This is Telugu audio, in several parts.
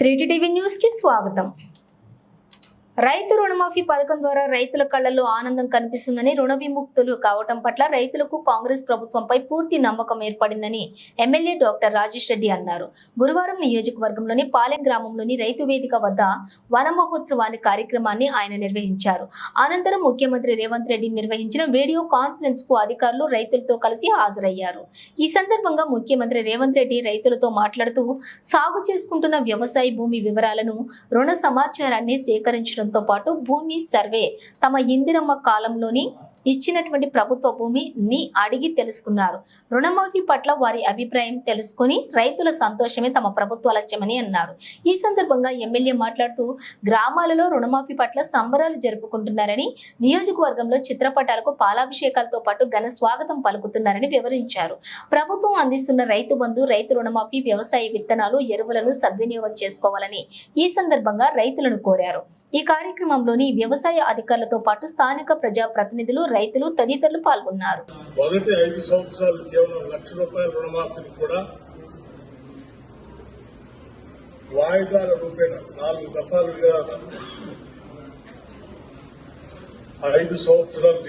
త్రీటీ టీవీ న్యూస్కి స్వాగతం రైతు రుణమాఫీ పథకం ద్వారా రైతుల కళ్ళలో ఆనందం కనిపిస్తుందని రుణ విముక్తులు కావటం పట్ల రైతులకు కాంగ్రెస్ ప్రభుత్వంపై పూర్తి నమ్మకం ఏర్పడిందని ఎమ్మెల్యే డాక్టర్ రాజేష్ రెడ్డి అన్నారు. గురువారం నియోజకవర్గంలోని పాలెం గ్రామంలోని రైతు వేదిక వద్ద వన మహోత్సవాన్ని కార్యక్రమాన్ని ఆయన నిర్వహించారు. అనంతరం ముఖ్యమంత్రి రేవంత్ రెడ్డి నిర్వహించిన వీడియో కాన్ఫరెన్స్కు అధికారులు రైతులతో కలిసి హాజరయ్యారు. ఈ సందర్భంగా ముఖ్యమంత్రి రేవంత్ రెడ్డి రైతులతో మాట్లాడుతూ సాగు చేసుకుంటున్న వ్యవసాయ భూమి వివరాలను రుణ సమాచారాన్ని సేకరించడం సేకరించడంతో పాటు భూమి సర్వే తమ ఇందిరమ్మ కాలంలోని ఇచ్చినటువంటి ప్రభుత్వ భూమిని అడిగి తెలుసుకున్నారు. రుణమాఫీ పట్ల వారి అభిప్రాయం తెలుసుకుని రైతుల సంతోషమే తమ ప్రభుత్వ లక్ష్యమని అన్నారు. ఈ సందర్భంగా ఎమ్మెల్యే మాట్లాడుతూ గ్రామాలలో రుణమాఫీ పట్ల సంబరాలు జరుపుకుంటున్నారని నియోజకవర్గంలో చిత్రపటాలకు పాలాభిషేకాలతో పాటు ఘన స్వాగతం పలుకుతున్నారని వివరించారు. ప్రభుత్వం అందిస్తున్న రైతు బంధు రైతు రుణమాఫీ వ్యవసాయ విత్తనాలు ఎరువులను సద్వినియోగం చేసుకోవాలని ఈ సందర్భంగా రైతులను కోరారు. ఈ కార్యక్రమంలోని వ్యవసాయ అధికారులతో పాటు స్థానిక ప్రజా ప్రతినిధులు రైతులు తదితరులు పాల్గొన్నారు. మొదటి ఐదు సంవత్సరాలు కేవలం లక్ష రూపాయల రుణమాఫీని కూడా వాయిదాల రూపేణ నాలుగు దఫాలుగా ఐదు సంవత్సరాలు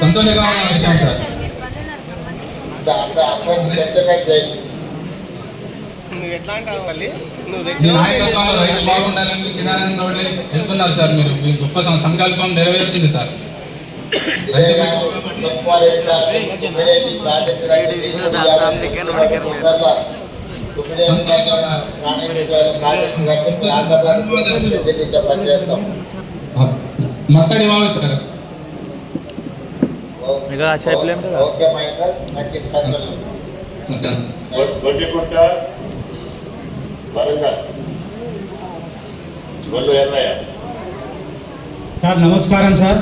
సంతోషంగా ఉన్న విషయం సార్ నాయకత్వంలో రైతు బాగుండాలని విధానంతో వెళ్తున్నారు సార్ మీరు మీ గొప్ప సంకల్పం నెరవేరుతుంది సార్ రైతు చేస్తాం. మత్తడి సార్ మీకు ఆ కదా? ఓకే మంచిది సంతోషం. వరంగల్. గొల్లు ఎర్రయ్య. సార్ నమస్కారం సార్.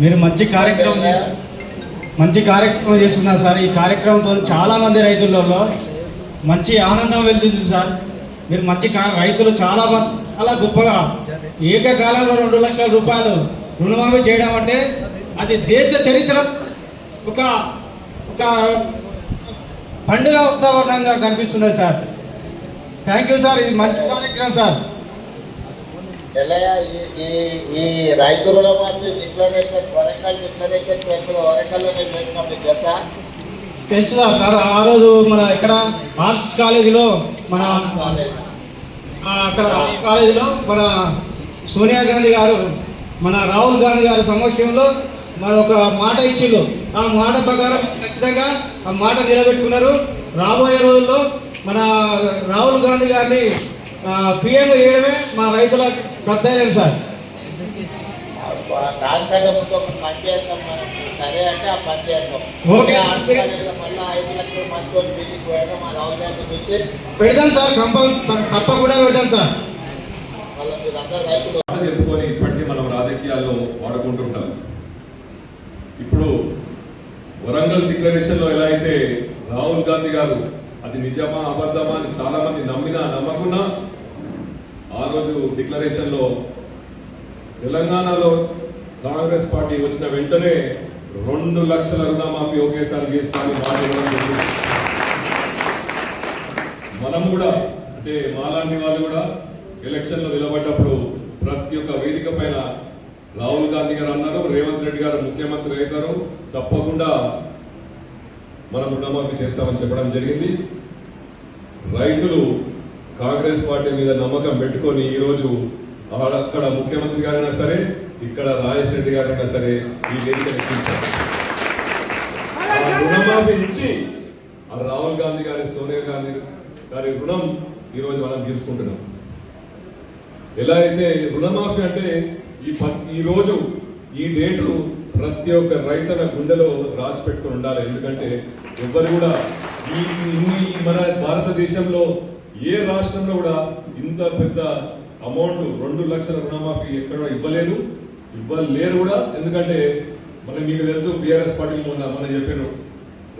మీరు మంచి కార్యక్రమం మంచి కార్యక్రమం చేస్తున్నారు సార్. ఈ కార్యక్రమంతో చాలా మంది రైతులలో మంచి ఆనందం వెళ్తుంది సార్. మీరు మంచి రైతులు చాలా మంది చాలా గొప్పగా ఏకకాలంలో రెండు లక్షల రూపాయలు రుణమాఫీ చేయడం అంటే అది దేశ చరిత్ర ఒక ఒక పండుగ వాతావరణంగా కనిపిస్తున్నది సార్. థ్యాంక్ యూ సార్ ఇది మంచి కార్యక్రమం సార్ ఈ- ఈ రైతు రుణమాఫీ డిక్లరేషన్ వరంగల్ డిక్లరేషన్ పేరు వరంగల్లోనే చేసినాం మీకు తెలుసా? తెలుసు సార్. ఆ- రోజు మన ఇక్కడ ఆర్ట్స్ కాలేజీలో మన అక్కడ ఆర్ట్స్ కాలేజీలో మన సోనియా గాంధీ గారు మన రాహుల్ గాంధీ గారి సమక్షంలో మన ఒక మాట ఇచ్చిండు. ఆ మాట ప్రకారం ఖచ్చితంగా ఆ మాట నిలబెట్టుకున్నారు. రాబోయే రోజుల్లో మన రాహుల్ గాంధీ గారిని పిఎం చేయడమే మా రైతుల కర్తవ్యం సార్. దానికంటే ముందు ఒక పని చేద్దాం మనం సరే అంటే ఆ పని చేద్దాం మళ్ళీ ఐదు లక్షల పోయాక మా రాహుల్ గాంధీ ఇచ్చి పెడతాం సార్ కంపల్ తప్పకుండా పెడతాం సార్ మళ్ళీ మీరు అందరు రైతులు మాట చెప్పుకొని ఇప్పటికీ మనం రాజకీయాల్లో వాడుకుంటుంటాం. ఇప్పుడు వరంగల్ డిక్లరేషన్లో ఎలా అయితే రాహుల్ గాంధీ గారు అది నిజమా అబద్ధమా అని చాలా మంది నమ్మినా నమ్మకున్నా ఆ రోజు డిక్లరేషన్లో తెలంగాణలో కాంగ్రెస్ పార్టీ వచ్చిన వెంటనే రెండు లక్షల రుణమాఫీ ఒకేసారి చేస్తామని మాట మనం కూడా అంటే మాలాంటి వాళ్ళు కూడా ఎలక్షన్లో నిలబడ్డప్పుడు ప్రతి ఒక్క వేదిక పైన రాహుల్ గాంధీ గారు అన్నారు రేవంత్ రెడ్డి గారు ముఖ్యమంత్రి అవుతారు. తప్పకుండా మనం రుణమాఫీ చేస్తామని చెప్పడం జరిగింది. రైతులు కాంగ్రెస్ పార్టీ మీద నమ్మకం పెట్టుకొని ఈరోజు అక్కడ ముఖ్యమంత్రి గారైనా సరే ఇక్కడ రాజేష్ రెడ్డి గారైనా సరే ఈ వేదిక ఎక్కించారు. రుణమాఫీ నుంచి ఆ రాహుల్ గాంధీ గారి సోనియా గాంధీ గారి రుణం ఈరోజు మనం తీసుకుంటున్నాం. ఎలా అయితే రుణమాఫీ అంటే ఈ ప- ఈ రోజు ఈ డేటు ప్రతి ఒక్క రైతుల గుండెలో రాసి పెట్టుకుని ఉండాలి. ఎందుకంటే ఎవ్వరు కూడా ఈ ఇన్ని మన భారతదేశంలో ఏ రాష్ట్రంలో కూడా ఇంత పెద్ద అమౌంట్ రెండు లక్షల రుణమాఫీ ఎక్కడ ఇవ్వలేదు. ఇవ్వలేరు కూడా. ఎందుకంటే మనం మీకు తెలుసు బీఆర్ఎస్ పార్టీ మొన్న మన చెప్పారు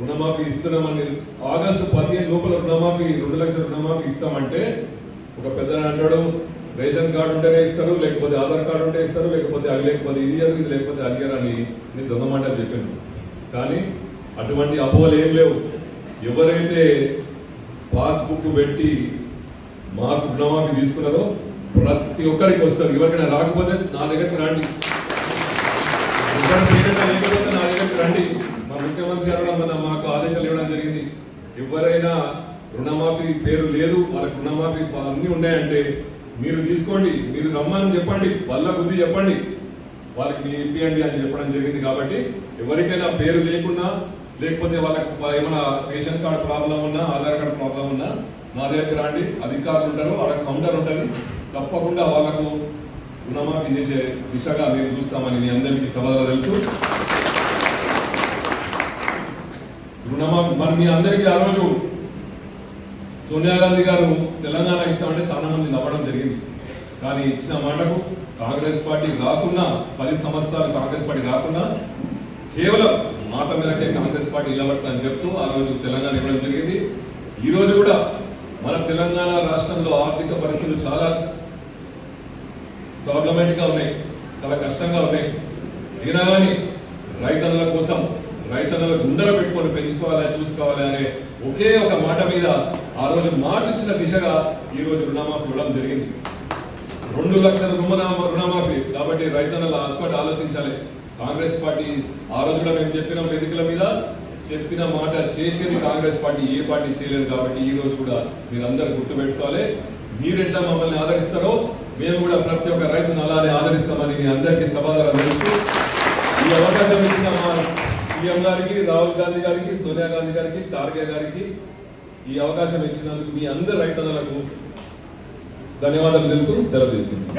రుణమాఫీ ఇస్తున్నామని. ఆగస్టు పదిహేను లోపల రుణమాఫీ రెండు లక్షల రుణమాఫీ ఇస్తామంటే ఒక పెద్ద అంటాడు రేషన్ కార్డు ఉంటేనే ఇస్తారు లేకపోతే ఆధార్ కార్డు ఉంటే ఇస్తారు లేకపోతే అవి లేకపోతే ఇది ఇయ్యరు, ఇది లేకపోతే అది అని నేను దొంగమాట చెప్పాను కానీ అటువంటి అపోహలు ఏం లేవు. ఎవరైతే పాస్బుక్ పెట్టి మాకు రుణమాఫీ తీసుకున్నారో ప్రతి ఒక్కరికి వస్తారు. ఎవరికైనా రాకపోతే నా దగ్గరికి రండి. లేకపోతే నా దగ్గరికి రండి. మా ముఖ్యమంత్రి గారు మన మాకు ఆదేశాలు ఇవ్వడం జరిగింది. ఎవరైనా రుణమాఫీ పేరు లేదు వాళ్ళకి రుణమాఫీ అన్నీ ఉన్నాయంటే మీరు తీసుకోండి మీరు రమ్మని చెప్పండి వాళ్ళ బుద్ధి చెప్పండి. వాళ్ళకి మీ ఇప్పియండి అని చెప్పడం జరిగింది కాబట్టి ఎవరికైనా పేరు లేకున్నా లేకపోతే వాళ్ళకి ఏమైనా రేషన్ కార్డు ప్రాబ్లం ఉన్నా ఆధార్ కార్డ్ ప్రాబ్లం ఉన్నా నా దగ్గర రండి. అధికారులు ఉంటారు వాళ్ళ కౌంటర్ ఉంటుంది. తప్పకుండా వాళ్ళకు రుణమాఫీ చేసే దిశగా మేము చూస్తామని మీ అందరికీ సవాలు తెలుసు రుణమాఫీ మరి మీ అందరికీ ఆ రోజు సోనియా గాంధీ గారు తెలంగాణ ఇస్తామంటే చాలా మంది నవ్వడం జరిగింది. కానీ ఇచ్చిన మాటకు కాంగ్రెస్ పార్టీ రాకున్నా పది సంవత్సరాలు కాంగ్రెస్ పార్టీ రాకున్నా కేవలం మాట మేరకే కాంగ్రెస్ పార్టీ నిలబడతానని చెప్తూ ఆ రోజు తెలంగాణ ఇవ్వడం జరిగింది. ఈ రోజు కూడా మన తెలంగాణ రాష్ట్రంలో ఆర్థిక పరిస్థితులు చాలా ప్రాబ్లమేటిక్గా ఉన్నాయి చాలా కష్టంగా ఉన్నాయి. అయినా కానీ రైతన్నుల కోసం రైతన్నుల గుండెలు పెట్టుకొని పెంచుకోవాలని చూసుకోవాలి అనే ఒకే ఒక మాట మీద ఆ రోజు మాట ఇచ్చిన దిశగా ఈ రోజు రుణమాఫీ ఇవ్వడం జరిగింది. రెండు లక్షల రుణమా- రుణమాఫీ. కాబట్టి రైతన్నల ఒక్కటి ఆలోచించాలి. కాంగ్రెస్ పార్టీ ఆ రోజు కూడా మేము చెప్పిన వేదికల మీద. చెప్పిన మాట చేసేది కాంగ్రెస్ పార్టీ ఏ పార్టీ చేయలేదు కాబట్టి ఈ రోజు కూడా మీరందరూ గుర్తుపెట్టుకోవాలి. మీరు ఎట్లా మమ్మల్ని ఆదరిస్తారో మేము కూడా ప్రతి ఒక్క రైతును అలానే ఆదరిస్తామని మీ అందరికీ సమాధానం తెలుస్తూ ఈ అవకాశం ఇచ్చిన మా సీఎం గారికి రాహుల్ గాంధీ గారికి సోనియా గాంధీ గారికి ఖార్గే గారికి ఈ అవకాశం ఇచ్చినందుకు మీ అందరి రైతన్నలకు ధన్యవాదాలు తెలుపుతూ సెలవు తీసుకుంటాం